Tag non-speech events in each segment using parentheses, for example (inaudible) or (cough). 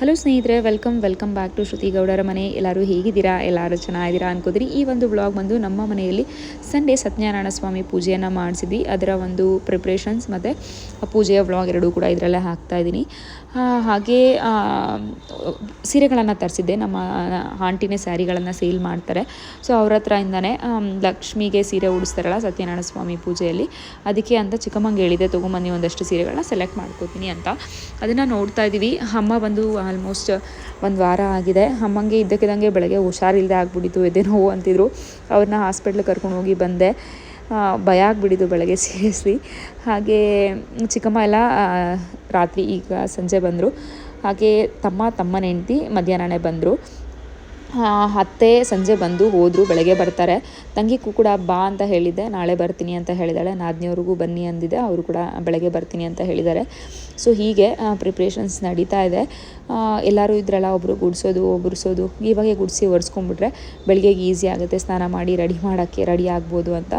Hello ಸ್ನೇಹಿತರೆ welcome welcome back to Shruti ಗೌಡರ ಮನೆ. ಎಲ್ಲರೂ ಹೇಗಿದ್ದೀರಾ? ಎಲ್ಲರೂ ಚೆನ್ನಾಗಿದ್ದೀರಾ ಅನ್ಕೋದ್ರಿ ಈ ಒಂದು ಬ್ಲಾಗ್ ಬಂದು ನಮ್ಮ ಮನೆಯಲ್ಲಿ ಸಂಡೇ ಸತ್ಯನಾರಾಯಣ ಸ್ವಾಮಿ ಪೂಜೆಯನ್ನು ಮಾಡಿಸಿದ್ವಿ. ಅದರ ಒಂದು ಪ್ರಿಪ್ರೇಷನ್ಸ್ ಮತ್ತು ಪೂಜೆಯ ವ್ಲಾಗ್ ಎರಡೂ ಕೂಡ ಇದರಲ್ಲೇ ಹಾಕ್ತಾ ಇದ್ದೀನಿ. ಹಾಗೆ ಸೀರೆಗಳನ್ನು ತರಿಸಿದ್ದೆ. ನಮ್ಮ ಆಂಟಿನೇ ಸ್ಯಾರಿಗಳನ್ನು ಸೇಲ್ ಮಾಡ್ತಾರೆ. ಸೊ ಅವ್ರ ಹತ್ರ ಆಮ್, ಲಕ್ಷ್ಮಿಗೆ ಸೀರೆ ಉಡಿಸ್ತಾರಲ್ಲ ಸತ್ಯನಾರಾಯಣ ಸ್ವಾಮಿ ಪೂಜೆಯಲ್ಲಿ. ಅದಕ್ಕೆ ಅಂತ ಚಿಕ್ಕಮ್ಮಂಗೆ ಹೇಳಿದೆ ತೊಗೊಂಬನ್ನಿ ಒಂದಷ್ಟು ಸೀರೆಗಳನ್ನ ಸೆಲೆಕ್ಟ್ ಮಾಡ್ಕೋತೀನಿ ಅಂತ. ಅದನ್ನು ನೋಡ್ತಾ ಇದ್ದೀವಿ ಅಮ್ಮ ಬಂದು ಆಲ್ಮೋಸ್ಟ್ ಒಂದು ವಾರ ಆಗಿದೆ. ಅಮ್ಮಂಗೆ ಇದ್ದಕ್ಕಿದ್ದಂಗೆ ಬೆಳಗ್ಗೆ ಹುಷಾರಿಲ್ಲದೆ ಆಗ್ಬಿಟ್ಟಿತ್ತು ಎದೆ ನೋವು ಅಂತಿದ್ರು. ಅವ್ರನ್ನ ಹಾಸ್ಪಿಟ್ಲಿಗೆ ಕರ್ಕೊಂಡು ಹೋಗಿ ಬಂದೆ. ಭಯ ಆಗಿಬಿಟ್ಟಿದ್ದು ಬೆಳಗ್ಗೆ ಸೀರಿಯಸ್ಲಿ ಹಾಗೆ ಚಿಕ್ಕಮ್ಮ ಎಲ್ಲ ರಾತ್ರಿ ಈಗ ಸಂಜೆ ಬಂದರು. ಹಾಗೆ ತಮ್ಮ ತಮ್ಮನ ಹೆಂಡ್ತಿ ಮಧ್ಯಾಹ್ನನೇ ಬಂದರು. ಅತ್ತೆ ಸಂಜೆ ಬಂದು ಹೋದರು, ಬೆಳಗ್ಗೆ ಬರ್ತಾರೆ. ತಂಗಿಗೂ ಕೂಡ ಬಾ ಅಂತ ಹೇಳಿದ್ದೆ, ನಾಳೆ ಬರ್ತೀನಿ ಅಂತ ಹೇಳಿದಾಳೆ. ನಾದಿನಿಯವ್ರಿಗೂ ಬನ್ನಿ ಅಂದಿದೆ, ಅವರು ಕೂಡ ಬೆಳಗ್ಗೆ ಬರ್ತೀನಿ ಅಂತ ಹೇಳಿದ್ದಾರೆ ಸೊ, ಹೀಗೆ ಪ್ರಿಪ್ರೇಷನ್ಸ್ ನಡೀತಾ ಇದೆ. ಎಲ್ಲರೂ ಇದ್ರಲ್ಲ ಒಬ್ಬರು ಗುಡಿಸೋದು ಒಬ್ಬರಿಸೋದು ಇವಾಗೆ ಗುಡಿಸಿ ಒರೆಸ್ಕೊಂಡ್ಬಿಟ್ರೆ ಬೆಳಗ್ಗೆಗೆ ಈಸಿ ಆಗುತ್ತೆ. ಸ್ನಾನ ಮಾಡಿ, ರೆಡಿ ಮಾಡೋಕ್ಕೆ ರೆಡಿ ಆಗ್ಬೋದು ಅಂತ.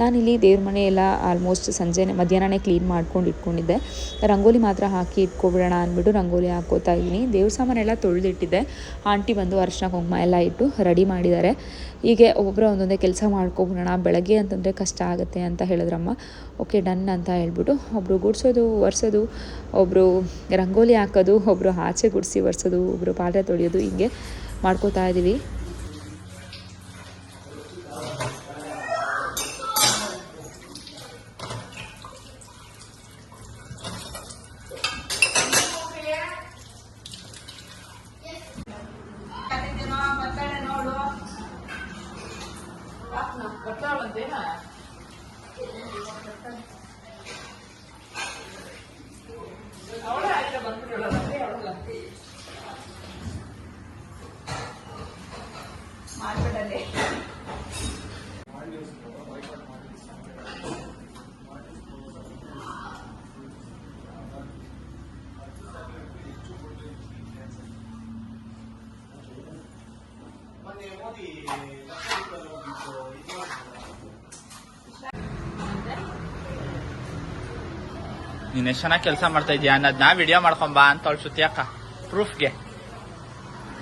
ನಾನಿಲ್ಲಿ ದೇವ್ರ ಮನೆ ಎಲ್ಲ ಆಲ್ಮೋಸ್ಟ್ ಸಂಜೆ ಮಧ್ಯಾಹ್ನನೇ ಕ್ಲೀನ್ ಮಾಡ್ಕೊಂಡು ಇಟ್ಕೊಂಡಿದ್ದೆ. ರಂಗೋಲಿ ಮಾತ್ರ ಹಾಕಿ ಇಟ್ಕೊಬಿಡೋಣ ಅಂದ್ಬಿಟ್ಟು ರಂಗೋಲಿ ಹಾಕೋತಾ ಇದ್ದೀನಿ. ದೇವ್ರ ಸಾಮಾನೆಲ್ಲ ತೊಳೆದಿಟ್ಟಿದ್ದೆ. ಆಂಟಿ ಬಂದು ಅರ್ಶನ ಕುಂಕುಮ ಎಲ್ಲ ಇಟ್ಟು ರೆಡಿ ಮಾಡಿದ್ದಾರೆ. ಹೀಗೆ ಒಬ್ಬೊಬ್ಬರ ಒಂದೊಂದೇ ಕೆಲಸ ಮಾಡ್ಕೊಬಿಡೋಣ, ಬೆಳಗ್ಗೆ ಅಂತಂದರೆ ಕಷ್ಟ ಆಗುತ್ತೆ ಅಂತ ಹೇಳಿದ್ರಮ್ಮ. ಓಕೆ, ಡನ್ ಅಂತ ಹೇಳ್ಬಿಟ್ಟು ಒಬ್ಬರು ಗುಡಿಸೋದು, ಒರೆಸೋದು ಒಬ್ಬರು ರಂಗೋಲಿ ಹಾಕೋದು ಒಬ್ಬರು ಆಚೆ ಗುಡಿಸಿ ಒರೆಸೋದು ಒಬ್ಬರು ಪಾತ್ರೆ ತೊಳೆಯೋದು, ಹೀಗೆ ಮಾಡ್ಕೋತಾ ಇದ್ದೀವಿ ನೀನ್ ಎಷ್ಟು ಚೆನ್ನಾಗಿ ಕೆಲಸ ಮಾಡ್ತಾ ಇದೀಯ? ನಾ ವಿಡಿಯೋ ಮಾಡ್ಕೊಂಬಾ ಅಂತ ಅವಳು ಶ್ರುತಿ ಅಕ್ಕ. ಪ್ರೂಫ್ಗೆ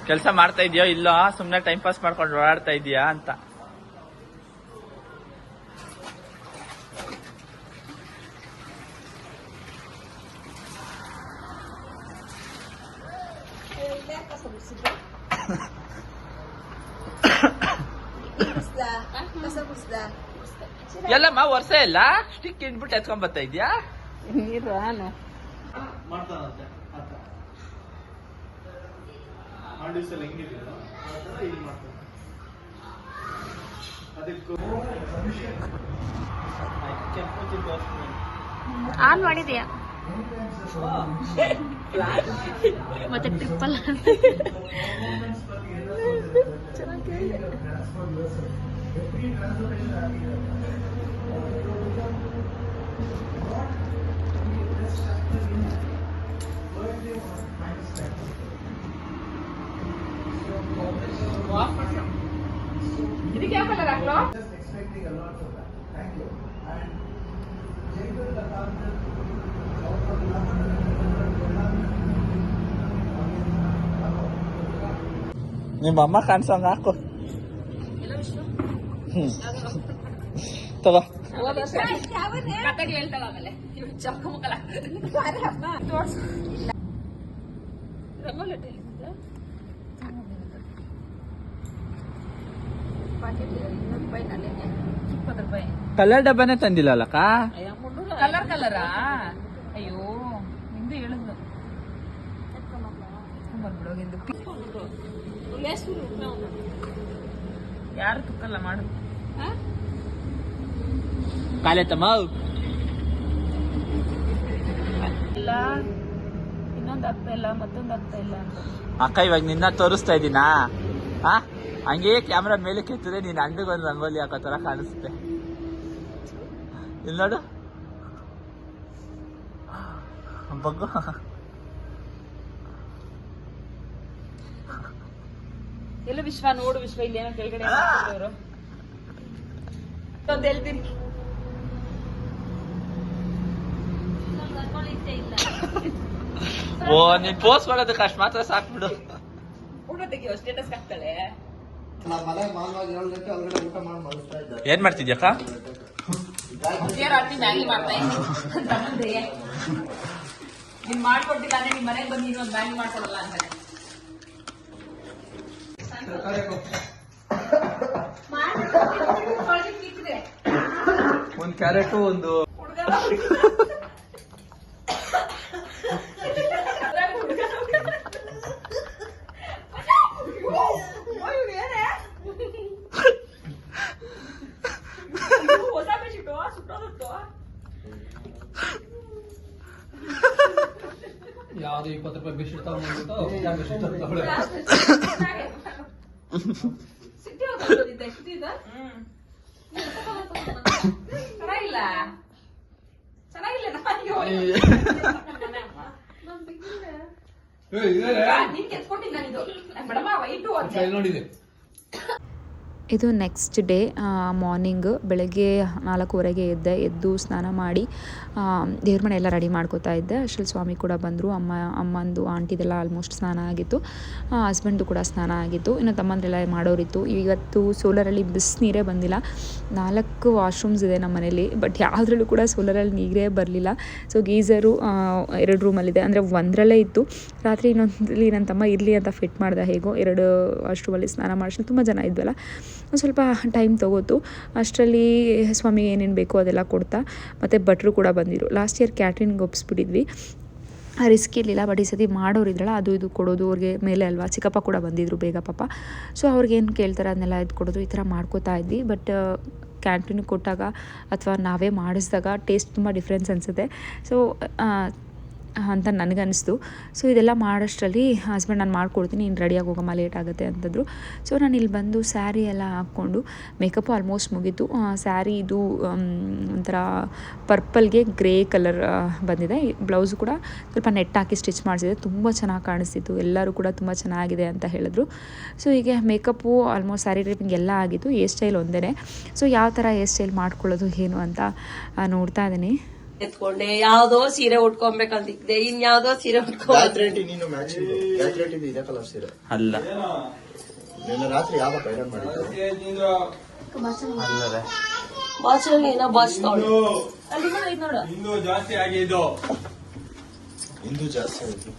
ಕೆಲಸ ಮಾಡ್ತಾ ಇದೆಯೋ ಇಲ್ಲೋ? ಸುಮ್ನೆ ಟೈಮ್ ಪಾಸ್ ಮಾಡ್ಕೊಂಡು ಓಡಾಡ್ತಾ ಇದೀಯಾ ಅಂತ. ಎಲ್ಲಮ್ಮ ವರ್ಷ ಇಲ್ಲ ಸ್ಟಿಕ್ ಇಟ್ಬಿಟ್ಟು ಎತ್ಕೊಂಡ್ ಬರ್ತಾ ಇದೀಯಾ? ಮಾಡ್ತಾನಂತೆ ಹಾಂಡಿಸಲ್ ಹೆಂಗಿದೆಯೋ ಆ ಥರ ಇಲ್ಲಿ ಮಾಡ್ತಾರೆ. ಅದಕ್ಕೂ ಆನ್ ಮಾಡಿದ್ಯಾ? ಮತ್ತೆ triple Ini mama kansa aku. Hmm. Tuh. ತಗೋ ಕಲರ್ ಡಬ್ಬನೇ ತಂದಿಲ್ಲ ಕಲರ್ ಕಲರಾ? ಅಯ್ಯೋ ನಿಂದು ಹೇಳಿದ್ಲು ಯಾರು ತುಕ್ಕಲ್ಲ ಮಾಡು. ಕಾಲೆತ್ತಮ್ಮ ಇಲ್ಲ ಇನ್ನೊಂದು ಆಗ್ತಾ ಇಲ್ಲ ಮತ್ತೊಂದು ಆಗ್ತಾ ಇಲ್ಲ ಅಕ್ಕ ಇವಾಗ ನಿನ್ನ ತೋರಿಸ್ತಾ ಇದ್ದೀನಾ? ಹಾ ಹಂಗೆ ಕ್ಯಾಮ್ರಾ ಮೇಲೆ ಕೆತ್ತದೆ ನೀನ್ ಅಂಡಗೊಂದು ರಂಗೋಲಿ ಹಾಕೋ ತರ ಕಾಣಿಸುತ್ತೆ. ಇಲ್ಲಿ ನೋಡು. ಬಗ್ಗು. ಎಲ್ಲ ವಿಶ್ವ? ನೋಡು ವಿಶ್ವ ಇಲ್ಲಿ ಏನೋ ಕೆಳಗಡೆ ಅವರು ಒಂದು ಹೇಳ್ತೀನಿ. ಓ ನೀನ್ ಪೋಸ್ಟ್ ಮಾಡೋದಕ್ಕೆ ಅಷ್ಟು ಮಾತ್ರ ಸಾಕ್ಬಿಡು. ಸ್ಟೇಟಸ್ ಏಳು ಏನ್ ಮಾಡ್ತಿದ್ಯಕ್ಕ ಒಂದ್ ಕ್ಯಾರೆಟ್ ಒಂದು ಯಾವ್ದು ಇಪ್ಪತ್ತು ರೂಪಾಯಿ ಬಿಸಿ ತಗೊಂಡ್ಬಿಟ್ಟು ಬೆಸ್ಟ್ ಸಿಟ್ಟಿದ ಚೆನ್ನಾಗಿಲ್ಲ ನೋಡಿದೆ. ಇದು ನೆಕ್ಸ್ಟ್ ಡೇ ಮಾರ್ನಿಂಗ್ ಬೆಳಗ್ಗೆ ನಾಲ್ಕೂವರೆಗೆ ಎದ್ದೆ, ಎದ್ದು ಸ್ನಾನ ಮಾಡಿ ದೇವ್ರ ಮನೆ ಎಲ್ಲ ರೆಡಿ ಮಾಡ್ಕೋತಾ ಇದ್ದೆ. ಅಷ್ಟರಲ್ಲಿ ಸ್ವಾಮಿ ಕೂಡ ಬಂದರು, ಅಮ್ಮ, ಅಮ್ಮಂದು ಆಂಟಿದೆಲ್ಲ ಆಲ್ಮೋಸ್ಟ್ ಸ್ನಾನ ಆಗಿತ್ತು. ಹಸ್ಬೆಂಡು ಕೂಡ ಸ್ನಾನ ಆಗಿತ್ತು. ಇನ್ನು ತಮ್ಮಂದ್ರೆಲ್ಲ ಮಾಡೋರಿತ್ತು. ಇವತ್ತು ಸೋಲರಲ್ಲಿ ಬಿಸಿನೀರೇ ಬಂದಿಲ್ಲ. ನಾಲ್ಕು ವಾಶ್ರೂಮ್ಸ್ ಇದೆ ನಮ್ಮ ಮನೇಲಿ ಬಟ್ ಯಾವುದ್ರಲ್ಲೂ ಕೂಡ ಸೋಲರಲ್ಲಿ ನೀರೇ ಬರಲಿಲ್ಲ. ಸೊ ಗೀಝರು ಎರಡು ರೂಮಲ್ಲಿದೆ ಅಂದರೆ ಒಂದರಲ್ಲೇ ಇತ್ತು. ರಾತ್ರಿ ಇನ್ನೊಂದಲ್ಲಿ ನನ್ನ ತಮ್ಮ ಇರಲಿ ಅಂತ ಫಿಟ್ ಮಾಡ್ದೆ ಹೇಗೋ, ಎರಡು ವಾಶ್ರೂಮಲ್ಲಿ ಸ್ನಾನ ಮಾಡಿಸಿ ತುಂಬ ಜನ ಇದ್ವಲ್ಲ. ಒಂದು ಸ್ವಲ್ಪ ಟೈಮ್ ತೊಗೋತು. ಅಷ್ಟರಲ್ಲಿ ಸ್ವಾಮಿಗೆ ಏನೇನು ಬೇಕೋ ಅದೆಲ್ಲ ಕೊಡ್ತಾ. ಮತ್ತು ಭಟ್ರು ಕೂಡ ಬಂದಿದ್ರು. ಲಾಸ್ಟ್ ಇಯರ್ ಕ್ಯಾಟ್ರಿನ್ಗೆ ಒಪ್ಪಿಸ್ಬಿಟ್ಟಿದ್ವಿ ರಿಸ್ಕ್ ಇರಲಿಲ್ಲ ಬಟ್ ಈ ಸತಿ ಮಾಡೋರಿದ್ರಲ್ಲ ಅದು ಇದು ಕೊಡೋದು, ಅವ್ರಿಗೆ ಮೇಲೆ ಅಲ್ವಾ? ಚಿಕ್ಕಪ್ಪ ಕೂಡ ಬಂದಿದ್ರು ಬೇಗ ಪಾಪ. ಸೊ ಅವ್ರಿಗೇನು ಕೇಳ್ತಾರೆ ಅದನ್ನೆಲ್ಲ ಇದು ಕೊಡೋದು, ಈ ಥರ ಮಾಡ್ಕೋತಾ ಇದ್ವಿ. ಬಟ್ ಕ್ಯಾಂಟೀನಿಗೆ ಕೊಟ್ಟಾಗ ಅಥವಾ ನಾವೇ ಮಾಡಿಸಿದಾಗ ಟೇಸ್ಟ್ ತುಂಬ ಡಿಫ್ರೆನ್ಸ್ ಅನಿಸುತ್ತೆ. ಸೊ ಅಂತ ನನಗನ್ನಿಸ್ತು. ಸೊ ಇದೆಲ್ಲ ಮಾಡೋಷ್ಟರಲ್ಲಿ ಹಸ್ಬೆಂಡ್ ನಾನು ಮಾಡ್ಕೊಡ್ತೀನಿ ಇನ್ನು ರೆಡಿಯಾಗಿ ಹೋಗಮ್ಮ ಲೇಟ್ ಆಗುತ್ತೆ ಅಂತಂದರು. ಸೊ ನಾನು ಇಲ್ಲಿ ಬಂದು ಸ್ಯಾರಿ ಎಲ್ಲ ಹಾಕ್ಕೊಂಡು ಮೇಕಪ್ಪು ಆಲ್ಮೋಸ್ಟ್ ಮುಗೀತು. ಸ್ಯಾರಿ ಇದು ಒಂಥರ ಪರ್ಪಲ್ಗೆ ಗ್ರೇ ಕಲರ್ ಬಂದಿದೆ. ಬ್ಲೌಸು ಕೂಡ ಸ್ವಲ್ಪ ನೆಟ್ ಹಾಕಿ ಸ್ಟಿಚ್ ಮಾಡಿಸಿದೆ. ತುಂಬ ಚೆನ್ನಾಗಿ ಕಾಣಿಸ್ತಿತ್ತು. ಎಲ್ಲರೂ ಕೂಡ ತುಂಬ ಚೆನ್ನಾಗಿದೆ ಅಂತ ಹೇಳಿದ್ರು. ಸೊ ಹೀಗೆ ಮೇಕಪ್ಪು ಆಲ್ಮೋಸ್ಟ್ ಸ್ಯಾರಿ ಟೈಪಿಂಗ್ ಎಲ್ಲ ಆಗಿತ್ತು. ಹೇರ್ ಸ್ಟೈಲ್ ಒಂದೇ ಸೊ ಯಾವ ಥರ ಹೇರ್ ಸ್ಟೈಲ್ ಮಾಡ್ಕೊಳ್ಳೋದು, ಏನು ಅಂತ ನೋಡ್ತಾ ಇದ್ದೀನಿ. ಎತ್ಕೊಂಡೆ. ಯಾವ್ದೋ ಸೀರೆ ಉಟ್ಕೊಬೇಕಂತಿದ್ದೆ ಇನ್ ಯಾವ್ದೋ ಸೀರೆ ಉಟ್ಕೊ ರಾತ್ರಿ ನೀನು ಮ್ಯಾಚಿಂಗ್ ರಾತ್ರಿ ಇದೆ ಕಲರ್ ಸೀರೆ? ಅಲ್ಲ. ನಿನ್ನೆ ರಾತ್ರಿ ಯಾವ ಐರನ್ ಏನೋ ಬಾಸ್ ನೋಡು ಇಂದು ಜಾಸ್ತಿ ಆಯ್ತು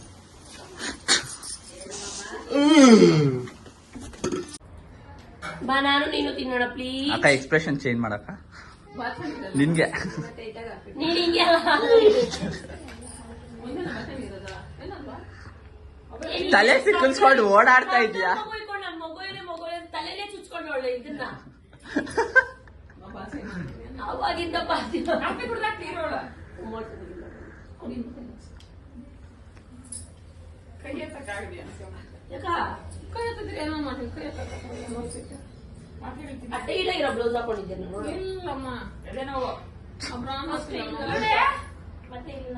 ಬಾ ನಾನು ನೀನು ತಿನ್ನೋಣ ಪ್ಲೀಸ್ ಅಕ್ಕ ಎಕ್ಸ್ಪ್ರೆಷನ್ ಚೇಂಜ್ ಮಾಡಕ್ಕ? ನಿನ್ಗೆ ತಲೆ ಸಿಕ್ಕಲ್ಸ್ಕೊಂಡು ಓಡಾಡ್ತಾ ಇದ್ಯಾ ಮಗು ಇಟ್ಕೊಂಡು ನನ್ ಮಗು ಇದೆ ಮಗು ಇದೆ ತಲೆನೇ ಚುಚ್ಕೊಂಡು ಒಳ್ಳೆ ಇದನ್ನ ಅವಾಗಿಂದ ಬಾರ್ತಿಲ್ಲ. ಯಾಕ? ಅಟ್ಟೆ ಗಿಡ ಇರೋ ಬ್ಲೌಸ್ ಹಾಕೊಂಡಿದ್ದೆ ನಾನು ಮತ್ತೆ ಇಲ್ಲಿ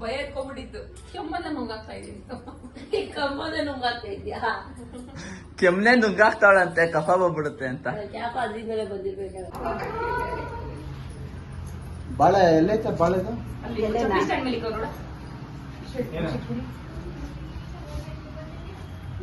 ಭಯ ಇಟ್ಕೊಂಡ್ಬಿಟ್ಟಿತ್ತು ಕೆಮ್ಮಲ್ಲ ನುಂಗಾಗ್ತಾ ಇದೀನಿ ಕಮ್ಮದೆ ನುಂಗಾಗ್ತಾ ಇದ್ಯಾ ಕೆಮ್ಮನೆ ನುಂಗಾಗ್ತಾಳಂತೆ ಕಫ ಬಂದ್ಬಿಡುತ್ತೆ ಅಂತ. ಯಾಕ ಅದ್ರಿಂದಲೇ ಬಂದಿರ್ಬೇಕಲ್ಲ ಬಾಳೆ ಎಲ್ಲೈತೆ ಬಾಳೆದು?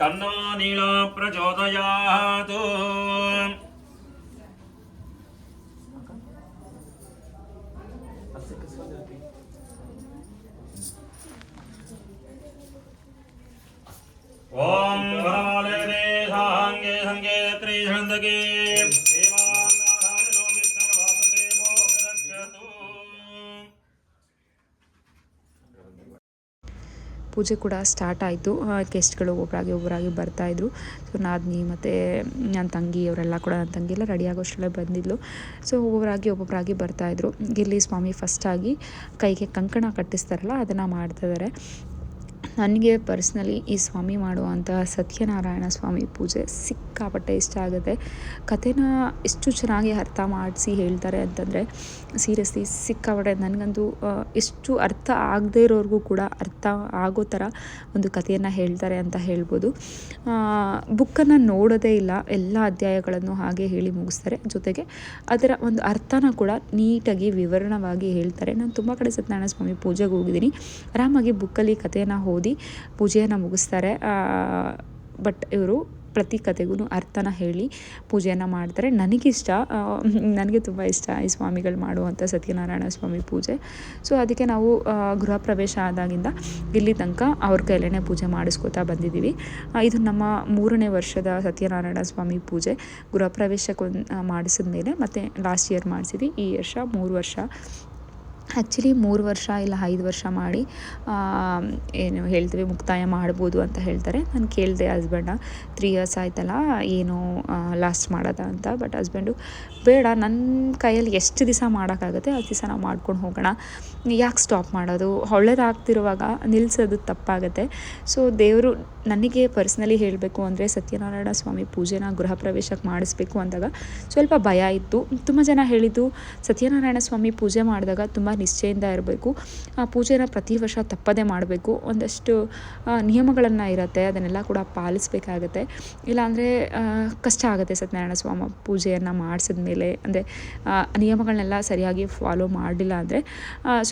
तन्नो नीलो प्रचोदयात् ॐ सङ्गे त्रिषन्दके ಪೂಜೆ ಕೂಡ ಸ್ಟಾರ್ಟ್ ಆಯಿತು. ಗೆಸ್ಟ್ಗಳು ಒಬ್ಬರಾಗಿ ಒಬ್ಬರಾಗಿ ಬರ್ತಾಯಿದ್ರು ಸೊ ನಾದಿನಿ ಮತ್ತು ನನ್ನ ತಂಗಿ, ಅವರೆಲ್ಲ ಕೂಡ ನನ್ನ ತಂಗಿ ಎಲ್ಲ ರೆಡಿ ಆಗೋಷ್ಟರಲ್ಲೇ ಬಂದಿದ್ಲು. ಸೊ ಒಬ್ಬೊಬ್ಬರಾಗಿ ಒಬ್ಬೊಬ್ಬರಾಗಿ ಬರ್ತಾಯಿದ್ರು ಇಲ್ಲಿ ಸ್ವಾಮಿ ಫಸ್ಟಾಗಿ ಕೈಗೆ ಕಂಕಣ ಕಟ್ಟಿಸ್ತಾರಲ್ಲ, ಅದನ್ನು ಮಾಡ್ತಿದ್ದಾರೆ ನನಗೆ ಪರ್ಸ್ನಲಿ ಈ ಸ್ವಾಮಿ ಮಾಡುವಂಥ ಸತ್ಯನಾರಾಯಣ ಸ್ವಾಮಿ ಪೂಜೆ ಸಿಕ್ಕಾಪಟ್ಟೆ ಇಷ್ಟ ಆಗುತ್ತೆ. ಕಥೆನ ಎಷ್ಟು ಚೆನ್ನಾಗಿ ಅರ್ಥ ಮಾಡಿಸಿ ಹೇಳ್ತಾರೆ ಅಂತಂದರೆ, ಸೀರಿಯಸ್ಲಿ ಸಿಕ್ಕಾಪಟ್ಟೆ ನನಗಂತೂ ಎಷ್ಟು ಅರ್ಥ ಆಗದೇ ಇರೋರಿಗೂ ಕೂಡ ಅರ್ಥ ಆಗೋ ಥರ ಒಂದು ಕಥೆಯನ್ನು ಹೇಳ್ತಾರೆ ಅಂತ ಹೇಳ್ಬೋದು. ಬುಕ್ಕನ್ನು ನೋಡೋದೇ ಇಲ್ಲ, ಎಲ್ಲ ಅಧ್ಯಾಯಗಳನ್ನು ಹಾಗೆ ಹೇಳಿ ಮುಗಿಸ್ತಾರೆ. ಜೊತೆಗೆ ಅದರ ಒಂದು ಅರ್ಥನ ಕೂಡ ನೀಟಾಗಿ ವಿವರಣವಾಗಿ ಹೇಳ್ತಾರೆ. ನಾನು ತುಂಬ ಕಡೆ ಸತ್ಯನಾರಾಯಣ ಸ್ವಾಮಿ ಪೂಜೆಗೆ ಹೋಗಿದ್ದೀನಿ. ಆರಾಮಾಗಿ ಬುಕ್ಕಲ್ಲಿ ಕಥೆಯನ್ನು ಓದಿ ಪೂಜೆಯನ್ನು ಮುಗಿಸ್ತಾರೆ. ಬಟ್ ಇವರು ಪ್ರತಿ ಕಥೆಗೂ ಅರ್ಥನ ಹೇಳಿ ಪೂಜೆಯನ್ನು ಮಾಡ್ತಾರೆ. ನನಗಿಷ್ಟ ನನಗೆ ತುಂಬ ಇಷ್ಟ ಈ ಸ್ವಾಮಿಗಳು ಮಾಡುವಂಥ ಸತ್ಯನಾರಾಯಣ ಸ್ವಾಮಿ ಪೂಜೆ. ಸೊ ಅದಕ್ಕೆ ನಾವು ಗೃಹ ಪ್ರವೇಶ ಆದಾಗಿಂದ ಇಲ್ಲಿ ತನಕ ಅವ್ರ ಕೈಲೇ ಪೂಜೆ ಮಾಡಿಸ್ಕೋತಾ ಬಂದಿದ್ದೀವಿ. ಇದು ನಮ್ಮ ಮೂರನೇ ವರ್ಷದ ಸತ್ಯನಾರಾಯಣ ಸ್ವಾಮಿ ಪೂಜೆ. ಗೃಹ ಪ್ರವೇಶಕ್ಕೊಂದು ಮಾಡಿಸಿದ ಮೇಲೆ ಮತ್ತು ಲಾಸ್ಟ್ ಇಯರ್ ಮಾಡಿಸಿದ್ವಿ. ಈ ವರ್ಷ ಮೂರು ವರ್ಷ ಆ್ಯಕ್ಚುಲಿ ಮೂರು ವರ್ಷ ಇಲ್ಲ, ಐದು ವರ್ಷ ಮಾಡಿ ಏನು ಹೇಳ್ತೀವಿ, ಮುಕ್ತಾಯ ಮಾಡ್ಬೋದು ಅಂತ ಹೇಳ್ತಾರೆ. ನಾನು ಕೇಳಿದೆ ಹಸ್ಬೆಂಡ ತ್ರೀ ಇಯರ್ಸ್ ಆಯ್ತಲ್ಲ, ಏನು ಲಾಸ್ಟ್ ಮಾಡೋದ ಅಂತ. ಬಟ್ ಹಸ್ಬೆಂಡು ಬೇಡ ನನ್ನ ಕೈಯಲ್ಲಿ ಎಷ್ಟು ದಿವಸ ಮಾಡೋಕ್ಕಾಗುತ್ತೆ, ಅಷ್ಟು ದಿವಸ ನಾವು ಮಾಡ್ಕೊಂಡು ಹೋಗೋಣ. ಯಾಕೆ ಸ್ಟಾಪ್ ಮಾಡೋದು? ಒಳ್ಳೇದಾಗ್ತಿರುವಾಗ ನಿಲ್ಲಿಸೋದು ತಪ್ಪಾಗುತ್ತೆ. ಸೊ ದೇವರು ನನಗೆ ಪರ್ಸ್ನಲಿ ಹೇಳಬೇಕು ಅಂದರೆ ಸತ್ಯನಾರಾಯಣ ಸ್ವಾಮಿ ಪೂಜೆನ ಗೃಹ ಪ್ರವೇಶಕ್ಕೆ ಮಾಡಿಸ್ಬೇಕು ಅಂದಾಗ ಸ್ವಲ್ಪ ಭಯ ಇತ್ತು. ತುಂಬ ಜನ ಹೇಳಿದ್ದು ಸತ್ಯನಾರಾಯಣ ಸ್ವಾಮಿ ಪೂಜೆ ಮಾಡಿದಾಗ ತುಂಬ ನಿಶ್ಚಯಿಂದ ಇರಬೇಕು. ಆ ಪೂಜೆನ ಪ್ರತಿ ವರ್ಷ ತಪ್ಪದೇ ಮಾಡಬೇಕು. ಒಂದಷ್ಟು ನಿಯಮಗಳನ್ನು ಇರುತ್ತೆ. ಅದನ್ನೆಲ್ಲ ಕೂಡ ಪಾಲಿಸಬೇಕಾಗತ್ತೆ. ಇಲ್ಲಾಂದರೆ ಕಷ್ಟ ಆಗುತ್ತೆ ಸತ್ಯನಾರಾಯಣ ಸ್ವಾಮಿ ಪೂಜೆಯನ್ನು ಮಾಡಿಸಿದ ಮೇಲೆ ಅಂದರೆ ನಿಯಮಗಳನ್ನೆಲ್ಲ ಸರಿಯಾಗಿ ಫಾಲೋ ಮಾಡಲಿಲ್ಲ ಅಂದರೆ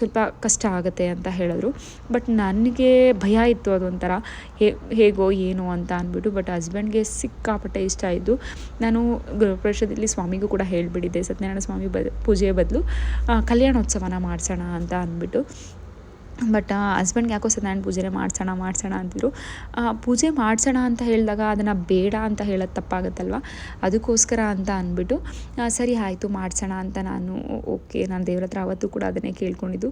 ಸ್ವಲ್ಪ ಕಷ್ಟ ಆಗುತ್ತೆ ಅಂತ ಹೇಳಿದ್ರು. ಬಟ್ ನನಗೆ ಭಯ ಇತ್ತು ಅದೊಂಥರ. ಹೇ, ಹೇಗೋ ಏನೋ ಅಂತ ಅಂದ್ಬಿಟ್ಟು ಬಟ್ ಹಸ್ಬೆಂಡ್ಗೆ ಸಿಕ್ಕಾಪಟ್ಟೆ ಇಷ್ಟ ಆಯಿತು. ನಾನು ಗೃಹಪ್ರವೇಶದಲ್ಲಿ ಸ್ವಾಮಿಗೂ ಕೂಡ ಹೇಳಿಬಿಟ್ಟಿದ್ದೆ, ಸತ್ಯನಾರಾಯಣ ಸ್ವಾಮಿ ಬ, ಪೂಜೆಯ ಬದಲು ಕಲ್ಯಾಣೋತ್ಸವನ ಮಾಡಿಸೋಣ ಅಂತ ಅಂದ್ಬಿಟ್ಟು. ಬಟ್ ಹಸ್ಬೆಂಡ್ಗೆ ಯಾಕೋ ಸತ್ಯನಾರಾಯಣ ಪೂಜೆನೇ ಮಾಡಿಸೋಣ ಮಾಡಿಸೋಣ ಅಂತಿದ್ರು. ಪೂಜೆ ಮಾಡಿಸೋಣ ಅಂತ ಹೇಳಿದಾಗ ಅದನ್ನು ಬೇಡ ಅಂತ ಹೇಳೋದು ತಪ್ಪಾಗುತ್ತಲ್ವ? ಅದಕ್ಕೋಸ್ಕರ ಅಂತ ಅಂದ್ಬಿಟ್ಟು ಸರಿ ಆಯಿತು, ಮಾಡಿಸೋಣ ಅಂತ ನಾನು ಓಕೆ, ನಾನು ದೇವ್ರ ಹತ್ರ ಅವತ್ತು ಕೂಡ ಅದನ್ನೇ ಕೇಳ್ಕೊಂಡಿದ್ದು.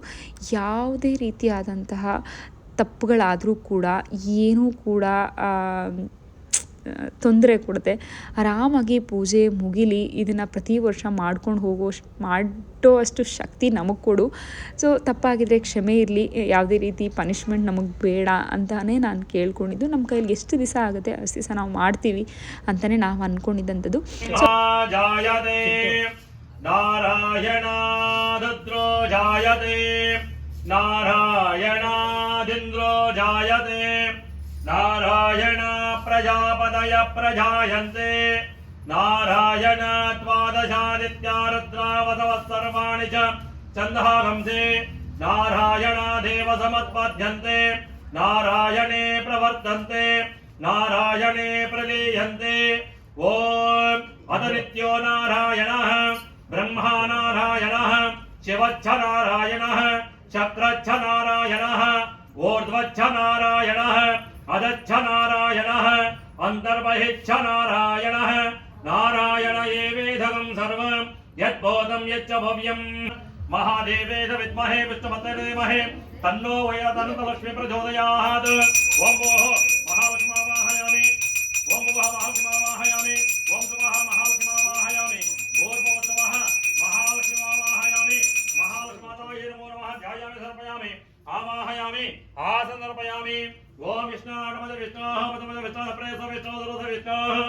ಯಾವುದೇ ರೀತಿಯಾದಂತಹ ತಪ್ಪುಗಳಾದರೂ ಕೂಡ, ಏನೂ ಕೂಡ ತೊಂದರೆ ಕೊಡುತ್ತೆ. ಆರಾಮಾಗಿ ಪೂಜೆ ಮುಗಿಲಿ, ಇದನ್ನು ಪ್ರತಿ ವರ್ಷ ಮಾಡ್ಕೊಂಡು ಹೋಗೋ ಮಾಡೋ ಅಷ್ಟು ಶಕ್ತಿ ನಮಗೆ ಕೊಡು. ಸೊ ತಪ್ಪಾಗಿದ್ದರೆ ಕ್ಷಮೆ ಇರಲಿ, ಯಾವುದೇ ರೀತಿ ಪನಿಷ್ಮೆಂಟ್ ನಮಗೆ ಬೇಡ ಅಂತಲೇ ನಾನು ಕೇಳ್ಕೊಂಡಿದ್ದು. ನಮ್ಮ ಕೈಯಲ್ಲಿ ಎಷ್ಟು ದಿವಸ ಆಗುತ್ತೆ, ಅಷ್ಟು ದಿವಸ ನಾವು ಮಾಡ್ತೀವಿ ಅಂತಲೇ ನಾವು ಅಂದ್ಕೊಂಡಿದ್ದಂಥದ್ದು ಸೊ ನಾರಾಯಣಾದದ್ರೋ ನಾರಾಯಣ प्रजापतय प्रजायन्ते नारायण त्वादशादित्यारुद्रावतवः सर्वाणि च नारायण देव समत्पद्यन्ते। नारायणे प्रवर्तन्ते नारायणे प्रलीयन्ते। ॐ अदनित्यो नारायणः ब्रह्मा नारायणः शिवच्छ नारायणः शक्रच्छ नारायणः ऊर्ध्वच्छ नारायणः अदच्छ नारायण अंतर्बिच्छ नारायण नारायण एवेधगम् सर्वम् यद्बोधम् यच्च भव्यम् महादेवेश विद्महे विष्णुमते धीमहे तन्नो वयतनुतलक्ष्मी प्रचोदयात् ॐ महालक्ष्मावाहयामि महालक्ष्मावाहयामि महालक्ष्मावाहयामि महालक्ष्मावाहयामि नमो नमः। ध्यायामि आवाहयामि। आसन्दर्पयामि। ओम विष्णामद विष्णाः पदमद विष्णाः प्रेस विष्णो दरोध विष्णाः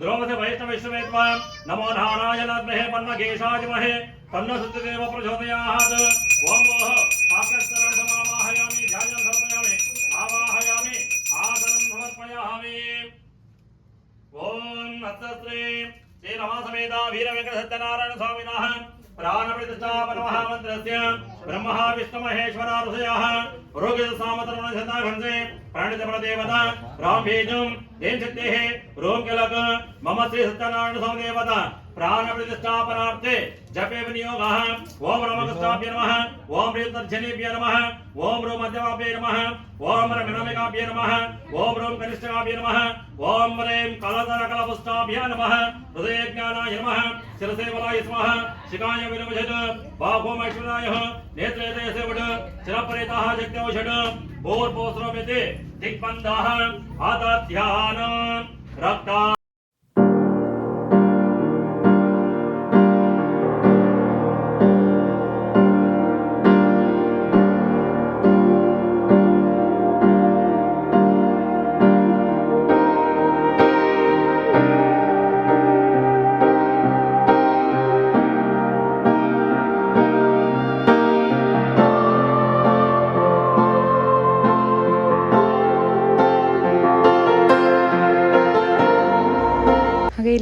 द्रौपद वैष्णव विश्ववेद्वां नमो नाराय लद्महे पन्मकेशाजमहे तन्न सुतदेव प्रचोदयात् ओम मोह पापस्तरण समावाहयामि ध्यानं समर्पयामि आवाहयामि आसनं समर्पयामि ओम नत्तत्रे श्री नमः वीर वेंकट सत्यनारायण स्वामिनः प्राणप्रतिष्ठापनमहामन्त्रस्य ब्रह्मः विष्णुमहेश्वरारुषयः रोगितसामतरणसन्दाघन्ते प्राणितमलदेवता राम्भीजम् देशक्तेः रोगलक मम श्री सत्यनारायण स्वामी देवता प्राण प्रतिष्ठापनार्थे जपे विनियोगः। ओम रमकस्थाभ्य नमः, ओम प्रियदर्शनेभ्य नमः, ओम रोम मध्यमाभ्य नमः, ओम रमणमिकाभ्य नमः, ओम रोम कनिष्ठकाभ्य नमः, ओम रेम कलधरकलपुष्टाभ्य नमः। हृदय ज्ञानाय नमः शिरसे बलाय स्मः शिखाय विनमजत बाहुम ऐश्वर्याय नेत्रे देशे वट, चिरपरिताः जग्नौ षट भूर्भूस्रोमिति रक्ता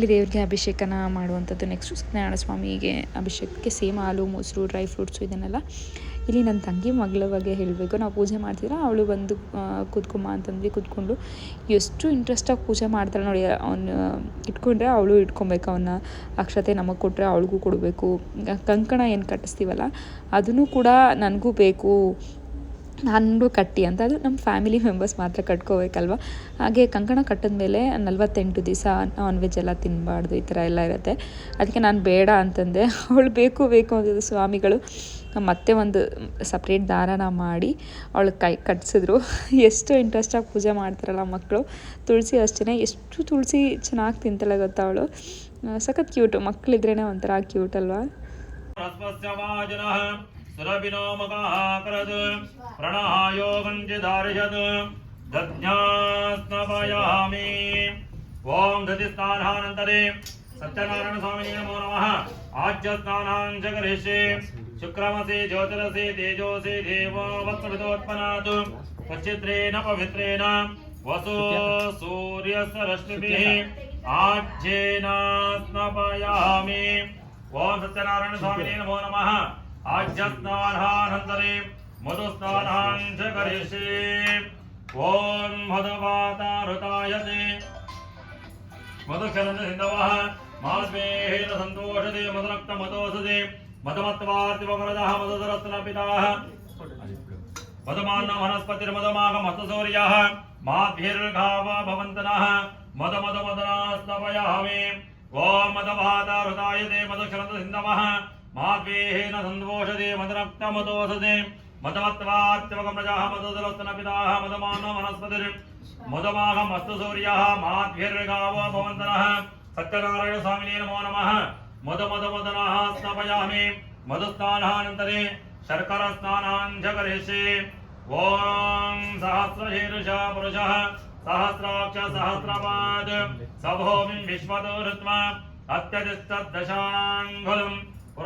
ಇಲ್ಲಿ ದೇವರಿಗೆ ಅಭಿಷೇಕನ ಮಾಡುವಂಥದ್ದು ನೆಕ್ಸ್ಟ್ ಸತ್ಯನಾರಾಯಣ ಸ್ವಾಮಿಗೆ ಅಭಿಷೇಕಕ್ಕೆ ಸೇಮ್ ಹಾಲು, ಮೊಸರು ಡ್ರೈ ಫ್ರೂಟ್ಸು ಇದನ್ನೆಲ್ಲ ಇಲ್ಲಿ ನನ್ನ ತಂಗಿ ಮಗಳ ಬಗ್ಗೆ ಹೇಳಬೇಕು. ನಾವು ಪೂಜೆ ಮಾಡ್ತಿದ್ರೆ ಅವಳು ಬಂದು ಕೂತ್ಕೊಂಬ ಅಂತಂದ್ವಿ. ಕೂತ್ಕೊಂಡು ಎಷ್ಟು ಇಂಟ್ರೆಸ್ಟಾಗಿ ಪೂಜೆ ಮಾಡ್ತಾಳೆ ನೋಡಿ. ಅವನು ಇಟ್ಕೊಂಡ್ರೆ ಅವಳು ಇಟ್ಕೊಬೇಕು. ಅವನ್ನ ಅಕ್ಷತೆ ನಮಗೆ ಕೊಟ್ಟರೆ ಅವಳಿಗೂ ಕೊಡಬೇಕು. ಕಂಕಣ ಏನು ಕಟ್ಟಿಸ್ತೀವಲ್ಲ, ಅದನ್ನು ಕೂಡ ನನಗೂ ಬೇಕು. ನಾನು ಕಟ್ಟಿ ಅಂತ. ಅದು ನಮ್ಮ ಫ್ಯಾಮಿಲಿ ಮೆಂಬರ್ಸ್ ಮಾತ್ರ ಕಟ್ಕೋಬೇಕಲ್ವ? ಹಾಗೆ ಕಂಕಣ ಕಟ್ಟಿದ ಮೇಲೆ ನಲ್ವತ್ತೆಂಟು ದಿವಸ ನಾನ್ ವೆಜ್ ಎಲ್ಲ ತಿನ್ನಬಾರ್ದು ಈ ಥರ ಎಲ್ಲ ಇರುತ್ತೆ. ಅದಕ್ಕೆ ನಾನು ಬೇಡ ಅಂತಂದೆ. ಅವಳು ಬೇಕು ಬೇಕು ಅಂದಿದ್ದು ಸ್ವಾಮಿಗಳು. ಮತ್ತೆ ಒಂದು ಸಪ್ರೇಟ್ ದಾರನ ಮಾಡಿ ಅವಳು ಕೈ ಕಟ್ಸಿದ್ರು. ಎಷ್ಟು ಇಂಟ್ರೆಸ್ಟಾಗಿ ಪೂಜೆ ಮಾಡ್ತಾರಲ್ಲ ಮಕ್ಕಳು ತುಳಸಿ ಅಷ್ಟೇ ಎಷ್ಟು ತುಳಸಿ ಚೆನ್ನಾಗಿ ತಿಂತಾಳೆ ಗೊತ್ತಾ ಅವಳು? ಸಖತ್ ಕ್ಯೂಟು ಮಕ್ಕಳಿದ್ರೇ ಒಂಥರ ಕ್ಯೂಟ್ ಅಲ್ವಾ? सुरभिनोमकाकरत् प्रणहायो गञ्जिदारिषत् दध्यास्नपयामि। ॐ दधिस्नानानन्तरे सत्यनारायणस्वामिने नमो नमः। करिष्ये। शुक्रमसि, ज्योतिरसि देवो पवित्रेण। वसु सूर्यसरश्मिभिः आज्येन स्नपयामि ॐ सत्यनारायणस्वामिने नमो नमः। आज्ञस्नानानन्तरे मधुस्नानां च करिष्ये ॐ मधुपातारुतायते मधुक्षरन्दवः मास्मेः न सन्तोषते मधुरक्तमतोसते मधुमत्वार्तिवरदः मधुसरत्नपिताः मधुमान्न वनस्पतिर्मधुमागमस्तसूर्यः माद्भिर्घावा भवन्तनः मद मद मदनास्तपय हवे ॐ मदभातारुतायते मधुक्षरन्दसिन्धवः మాత్వేహేన సందోషదే మదరక్త మదోసదే మదమత్వాత్మక ప్రజా మదోదరస్తన పితాహ మదమాన వనస్పతిర్ మదమాహ మస్తు సూర్య మాధ్యర్గావ భవంతన సత్యనారాయణ స్వామినే నమో నమ మద మద మదనా స్థాపయామి మధుస్థానానంతరే శర్కర స్నానాంచ కరిష్యే ఓం సహస్రశీర్ష పురుష సహస్రాక్ష సహస్రపాద్ సభోమి విశ్వతో హృత్వా అత్యదిష్టదశాంగులం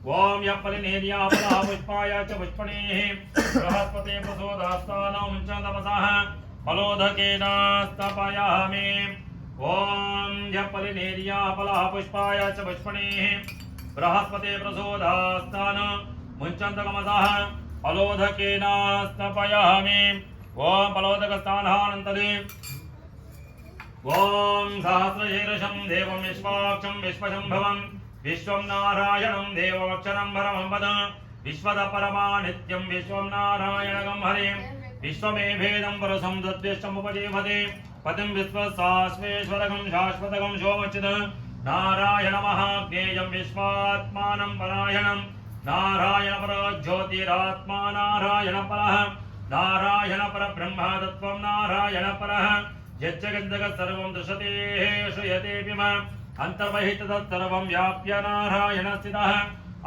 ओम यपलिनेर्यापलापुष्पाय च पुष्पणेः बृहस्पते प्रसोदास्तानौ च नमसः फलोदकेनास्तपयामि। ॐ यपलिनेर्यापलापुष्पाय च पुष्पणेः बृहस्पते प्रसोदास्तान मुञ्चन्तकमसः फलोदकेनास्तपयामि। ॐ फलोदकस्थानानन्तरे ॐ सहस्रशीर्षं देवं विश्वाक्षं विश्वशम्भवम्। विश्वं नारायणं देववक्षरं परमं वद। विश्वदपरमा नित्यं विश्वं नारायणगं हरिं विश्वमेभेदं पुरुषं तद्विष्टमुपजीवते पतिं विश्वसाश्वेश्वरगं शाश्वतगं शोमचिद नारायणमहाज्ञेयं विश्वात्मानं परायणं। नारायणपर ज्योतिरात्मा नारायणपरः। नारायणपरब्रह्म तत्त्वं नारायणपरः यज्जगज्जगत् सर्वं दृशते श्रूयतेऽपि అంతర్వహితతత్సర్వం వ్యాప్య నారాయణ స్థిత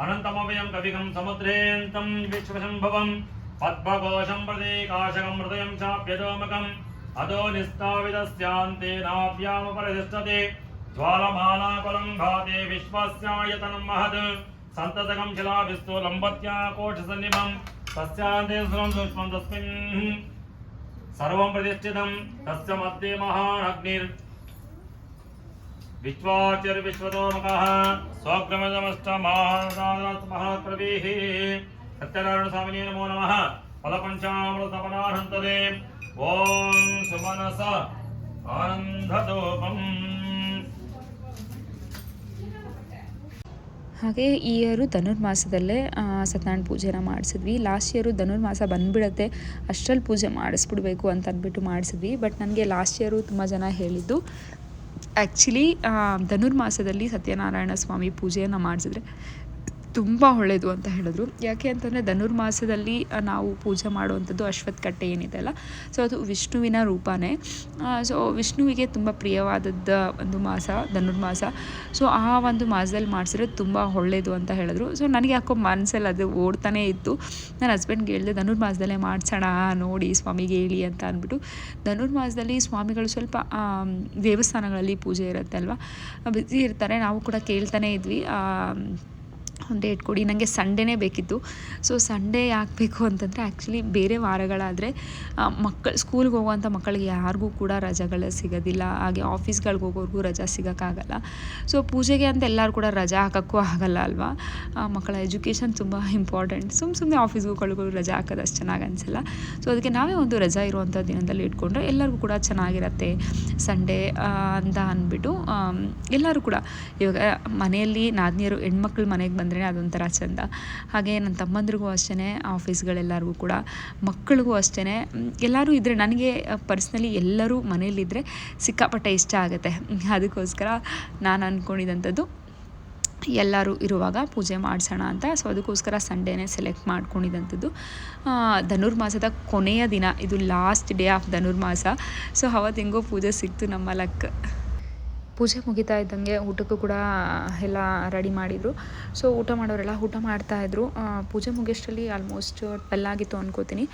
అనంతమవయం కవికం సముద్రేంతం విశ్వశంభవం పద్మకోశం ప్రతీకాశకం హృదయం చాప్యదోమకం అదో నిస్తావిదస్యాంతే నాభ్యాముపరితిష్టతే జ్వాలమాలాకులం భాతే విశ్వస్యాయతనం మహద్. సంతతకం శిలాభిస్తు లంబత్యా కోశసన్నిమం తస్యాంతే సురం సూక్ష్మం తస్మిన్. సర్వం ప్రతిష్ఠితం. తస్య మధ్యే మహానగ్నిర్. महान् अग्निर् विश्वाचिर्विश्वतोमुखः स्वग्रमजमस्तमहाप्रवीः सत्यनारायणस्वामिने नमो नमः फलपञ्चामृतपनाहन्तदे ॐ सुमनस आनन्दतोपम् ಹಾಗೆ ಈ ಇಯರು ಧನುರ್ಮಾಸದಲ್ಲೇ ಆ, ಸತ್ಯನಾರಾಯಣ ಪೂಜೆನ ಮಾಡಿಸಿದ್ವಿ ಲಾಸ್ಟ್ ಇಯರು ಧನುರ್ಮಾಸ ಬಂದುಬಿಡುತ್ತೆ ಅಷ್ಟರಲ್ಲಿ ಪೂಜೆ ಮಾಡಿಸ್ಬಿಡ್ಬೇಕು ಅಂತ ಅಂದ್ಬಿಟ್ಟು ಮಾಡಿಸಿದ್ವಿ ಬಟ್ ನನಗೆ ಲಾಸ್ಟ್ ಇಯರು ತುಂಬ ಜನ ಹೇಳಿದ್ದು ಆ್ಯಕ್ಚುಲಿ ಧನುರ್ಮಾಸದಲ್ಲಿ ಸತ್ಯನಾರಾಯಣ ಸ್ವಾಮಿ ಪೂಜೆಯನ್ನು ಮಾಡಿಸಿದ್ರೆ. ತುಂಬ ಒಳ್ಳೆಯದು ಅಂತ ಹೇಳಿದ್ರು. ಯಾಕೆ ಅಂತಂದರೆ ಧನುರ್ಮಾಸದಲ್ಲಿ ನಾವು ಪೂಜೆ ಮಾಡುವಂಥದ್ದು ಅಶ್ವತ್ಕಟ್ಟೆ ಏನಿದೆ ಅಲ್ಲ, ಸೊ ಅದು ವಿಷ್ಣುವಿನ ರೂಪನೇ. ಸೊ ವಿಷ್ಣುವಿಗೆ ತುಂಬ ಪ್ರಿಯವಾದದ್ದ ಒಂದು ಮಾಸ ಧನುರ್ಮಾಸ ಸೊ ಆ ಒಂದು ಮಾಸದಲ್ಲಿ ಮಾಡಿಸಿದ್ರೆ ತುಂಬ ಒಳ್ಳೆಯದು ಅಂತ ಹೇಳಿದ್ರು. ಸೊ ನನಗೆ ಯಾಕೋ ಮನಸ್ಸಲ್ಲಿ ಅದು ಓಡ್ತಾನೇ ಇತ್ತು. ನನ್ನ ಹಸ್ಬೆಂಡ್ಗೆ ಹೇಳಿದೆ ಧನುರ್ಮಾಸದಲ್ಲೇ ಮಾಡಿಸೋಣ, ನೋಡಿ ಸ್ವಾಮಿಗೆ ಹೇಳಿ ಅಂತ ಅಂದ್ಬಿಟ್ಟು. ಧನುರ್ಮಾಸದಲ್ಲಿ ಸ್ವಾಮಿಗಳು ಸ್ವಲ್ಪ ದೇವಸ್ಥಾನಗಳಲ್ಲಿ ಪೂಜೆ ಇರುತ್ತೆ ಅಲ್ವಾ? ಬ್ಯುಸಿ ಇರ್ತಾರೆ. ನಾವು ಕೂಡ ಕೇಳ್ತಾನೆ ಇದ್ವಿ. ಒಂದು ಡೇಟ್ ಕೊಡಿ ನನಗೆ ಸಂಡೇನೇ ಬೇಕಿತ್ತು. ಸೊ ಸಂಡೇ ಯಾಕೆ ಬೇಕು ಅಂತಂದರೆ ಆ್ಯಕ್ಚುಲಿ ಬೇರೆ ವಾರಗಳಾದರೆ ಮಕ್ಕಳು ಸ್ಕೂಲ್ಗೆ ಹೋಗುವಂಥ ಮಕ್ಕಳಿಗೆ ಯಾರಿಗೂ ಕೂಡ ರಜೆಗಳು ಸಿಗೋದಿಲ್ಲ. ಹಾಗೆ ಆಫೀಸ್ಗಳಿಗೆ ಹೋಗೋರ್ಗೂ ರಜಾ ಸಿಗೋಕ್ಕಾಗಲ್ಲ. ಸೊ ಪೂಜೆಗೆ ಅಂತ ಎಲ್ಲರೂ ಕೂಡ ರಜಾ ಹಾಕೋಕ್ಕೂ ಆಗಲ್ಲ ಅಲ್ವಾ? ಮಕ್ಕಳ ಎಜುಕೇಷನ್ ತುಂಬ ಇಂಪಾರ್ಟೆಂಟ್ ಸುಮ್ಮ ಸುಮ್ಮನೆ ಆಫೀಸ್ಗೂ ಕಳ್ಗೂ ರಜಾ ಹಾಕೋದು ಅಷ್ಟು ಚೆನ್ನಾಗಿ ಅನಿಸಲ್ಲ. ಸೊ ಅದಕ್ಕೆ ನಾವೇ ಒಂದು ರಜಾ ಇರುವಂಥ ದಿನದಲ್ಲಿ ಇಟ್ಕೊಂಡ್ರೆ ಎಲ್ಲರಿಗೂ ಕೂಡ ಚೆನ್ನಾಗಿರತ್ತೆ. ಸಂಡೇ ಅಂತ ಅಂದ್ಬಿಟ್ಟು ಎಲ್ಲರೂ ಕೂಡ ಇವಾಗ ಮನೆಯಲ್ಲಿ ನಾದಿನಿಯರು, ಹೆಣ್ಮಕ್ಳು ಮನೆಗೆ ಬಂದರೆ ಅದೊಂಥರ ಚೆಂದ. ಹಾಗೆ ನನ್ನ ತಮ್ಮಂದ್ರಿಗೂ ಅಷ್ಟೇ ಆಫೀಸ್ಗಳೆಲ್ಲರಿಗೂ ಕೂಡ. ಮಕ್ಕಳಿಗೂ ಅಷ್ಟೇ ಎಲ್ಲರೂ ಇದ್ದರೆ ನನಗೆ, ಪರ್ಸ್ನಲಿ ಎಲ್ಲರೂ ಮನೆಯಲ್ಲಿದ್ದರೆ ಸಿಕ್ಕಾಪಟ್ಟೆ ಇಷ್ಟ ಆಗುತ್ತೆ. ಅದಕ್ಕೋಸ್ಕರ ನಾನು ಅಂದ್ಕೊಂಡಿದ್ದಂಥದ್ದು ಎಲ್ಲರೂ ಇರುವಾಗ ಪೂಜೆ ಮಾಡಿಸೋಣ ಅಂತ. ಸೊ ಅದಕ್ಕೋಸ್ಕರ ಸಂಡೇನೇ ಸೆಲೆಕ್ಟ್ ಮಾಡ್ಕೊಂಡಿದ್ದಂಥದ್ದು ಧನುರ್ಮಾಸದ ಕೊನೆಯ ದಿನ. ಇದು last day of Dhanurmasa so ಅವತ್ತು ಹೆಂಗೋ ಪೂಜೆ ಸಿಕ್ತು ನಮ್ಮ ಲಕ್. ಪೂಜೆ ಮುಗಿತಾ ಇದ್ದಂಗೆ ಊಟಕ್ಕೂ ಕೂಡ ಎಲ್ಲ ರೆಡಿ ಮಾಡಿದರು. ಸೊ ಊಟ ಮಾಡೋರೆಲ್ಲ ಊಟ ಮಾಡ್ತಾಯಿದ್ರು ಪೂಜೆ ಮುಗಿಯೋಷ್ಟರಲ್ಲಿ ಆಲ್ಮೋಸ್ಟ್ ಟ್ವೆಲ್ ಆಗಿತ್ತು ಅನ್ಕೋತೀನಿ.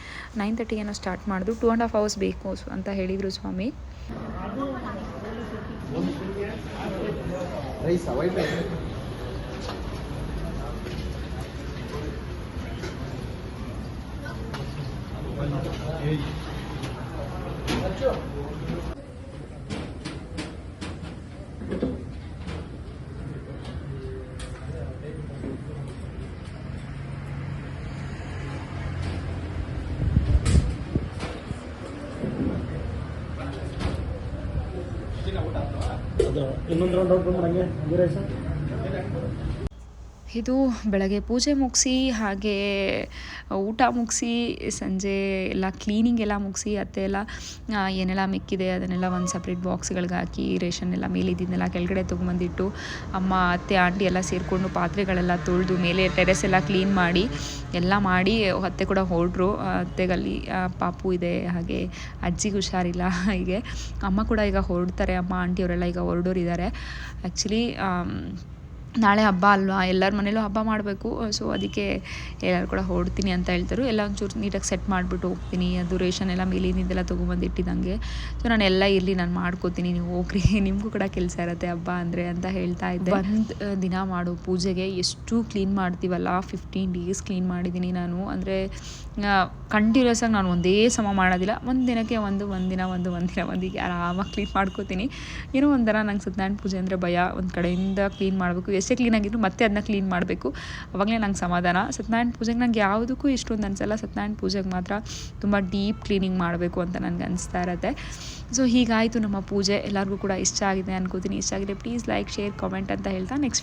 ನೈನ್ ತರ್ಟಿಗೇನೋ ಸ್ಟಾರ್ಟ್ ಮಾಡಿದ್ರು. ಟೂ ಆ್ಯಂಡ್ ಹಾಫ್ ಅವರ್ಸ್ ಬೇಕು ಅಂತ ಹೇಳಿದರು ಸ್ವಾಮಿ. ಇನ್ನೊಂದು ರೌಂಡ್ ಔಟ್ ಮಾಡಂಗೆ ರೈಸ ಇದು ಬೆಳಗ್ಗೆ ಪೂಜೆ ಮುಗಿಸಿ, ಹಾಗೆ ಊಟ ಮುಗಿಸಿ, ಸಂಜೆ ಎಲ್ಲ ಕ್ಲೀನಿಂಗ್ ಎಲ್ಲ ಮುಗಿಸಿ, ಅತ್ತೆ ಎಲ್ಲ ಏನೆಲ್ಲ ಮಿಕ್ಕಿದೆ ಅದನ್ನೆಲ್ಲ ಒಂದು ಸಪ್ರೇಟ್ ಬಾಕ್ಸ್ಗಳಿಗೆ ಹಾಕಿ ರೇಷನ್ ಎಲ್ಲ ಮೇಲಿದ್ದನ್ನೆಲ್ಲ ಕೆಳಗಡೆ ತೊಗೊಂಬಂದಿಟ್ಟು, ಅಮ್ಮ, ಅತ್ತೆ ಆಂಟಿ ಎಲ್ಲ ಸೇರಿಕೊಂಡು ಪಾತ್ರೆಗಳೆಲ್ಲ ತೊಳೆದು ಮೇಲೆ ಟೆರೆಸ್ ಎಲ್ಲ ಕ್ಲೀನ್ ಮಾಡಿ, ಎಲ್ಲ ಮಾಡಿ, ಅತ್ತೆ ಕೂಡ ಹೊರಡ್ರು ಅತ್ತೆಗಲ್ಲಿ ಪಾಪು ಇದೆ, ಹಾಗೆ ಅಜ್ಜಿಗೆ ಹುಷಾರಿಲ್ಲ, ಹೀಗೆ. ಅಮ್ಮ ಕೂಡ ಈಗ ಹೊರಡ್ತಾರೆ, ಅಮ್ಮ ಆಂಟಿಯವರೆಲ್ಲ ಈಗ ಹೊರಡೋರಿದ್ದಾರೆ. ಆ್ಯಕ್ಚುಲಿ ನಾಳೆ ಹಬ್ಬ ಅಲ್ವಾ? ಎಲ್ಲರ ಮನೇಲೂ ಹಬ್ಬ ಮಾಡಬೇಕು. ಸೊ ಅದಕ್ಕೆ ಎಲ್ಲರೂ ಕೂಡ ಹೊರಡ್ತೀನಿ ಅಂತ ಹೇಳ್ತಾರೆ. ಎಲ್ಲ ಒಂಚೂರು ನೀಟಾಗಿ ಸೆಟ್ ಮಾಡಿಬಿಟ್ಟು ಹೋಗ್ತೀನಿ. ಅದು ರೇಷನ್ ಎಲ್ಲ ಮೇಲಿನಿಂದೆಲ್ಲ ತೊಗೊಂಬಂದಿಟ್ಟಿದ್ದಂಗೆ ಸೊ ನಾನು ಎಲ್ಲ ಇರಲಿ ನಾನು ಮಾಡ್ಕೋತೀನಿ. ನೀವು ಹೋಗ್ರಿ. (laughs) ನಿಮಗೂ ಕೂಡ ಕೆಲಸ ಇರುತ್ತೆ ಹಬ್ಬ ಅಂದರೆ ಅಂತ ಹೇಳ್ತಾ ಇದ್ದೆ. ಒಂದು ದಿನ ಮಾಡೋ. ಪೂಜೆಗೆ ಎಷ್ಟು ಕ್ಲೀನ್ ಮಾಡ್ತೀವಲ್ಲ? ಫಿಫ್ಟೀನ್ ಡೇಸ್ ಕ್ಲೀನ್ ಮಾಡಿದ್ದೀನಿ ನಾನು. ಅಂದರೆ ಕಂಟಿನ್ಯೂಸ್ ಆಗಿ ನಾನು ಒಂದೇ ಸಮ ಮಾಡೋದಿಲ್ಲ. ಒಂದು ದಿನಕ್ಕೆ ಒಂದು ಒಂದಿನ ಒಂದು ಒಂದಿನ ಒಂದಿಗೆ ಆರಾಮಾಗಿ ಕ್ಲೀನ್ ಮಾಡ್ಕೋತೀನಿ. ಏನೋ ಒಂಥರ ನಂಗೆ ಸತ್ಯನಾರಾಯಣ ಪೂಜೆ ಅಂದರೆ ಭಯ. ಒಂದು ಕಡೆಯಿಂದ ಕ್ಲೀನ್ ಮಾಡಬೇಕು. ಎಷ್ಟೇ ಕ್ಲೀನಾಗಿದ್ರು ಮತ್ತೆ ಅದನ್ನ ಕ್ಲೀನ್ ಮಾಡಬೇಕು. ಅವಾಗಲೇ ನಂಗೆ ಸಮಾಧಾನ. ಸತ್ಯನಾರಾಯಣ ಪೂಜೆಗೆ ನಂಗೆ ಯಾವುದಕ್ಕೂ ಇಷ್ಟೊಂದು ಅನಿಸಲ್ಲ. ಸತ್ಯನಾರಾಯಣ ಪೂಜೆಗೆ ಮಾತ್ರ ತುಂಬ ಡೀಪ್ ಕ್ಲೀನಿಂಗ್ ಮಾಡಬೇಕು ಅಂತ ನನಗೆ ಅನಿಸ್ತಾ ಇರುತ್ತೆ. ಸೊ ಹೀಗಾಯಿತು ನಮ್ಮ ಪೂಜೆ. ಎಲ್ಲರಿಗೂ ಕೂಡ ಇಷ್ಟ ಆಗಿದೆ ಅನ್ಕೋತೀನಿ. ಇಷ್ಟ ಆಗಿದೆ ಪ್ಲೀಸ್ ಲೈಕ್ ಶೇರ್ ಕಾಮೆಂಟ್ ಅಂತ ಹೇಳ್ತಾ ನೆಕ್ಸ್ಟ್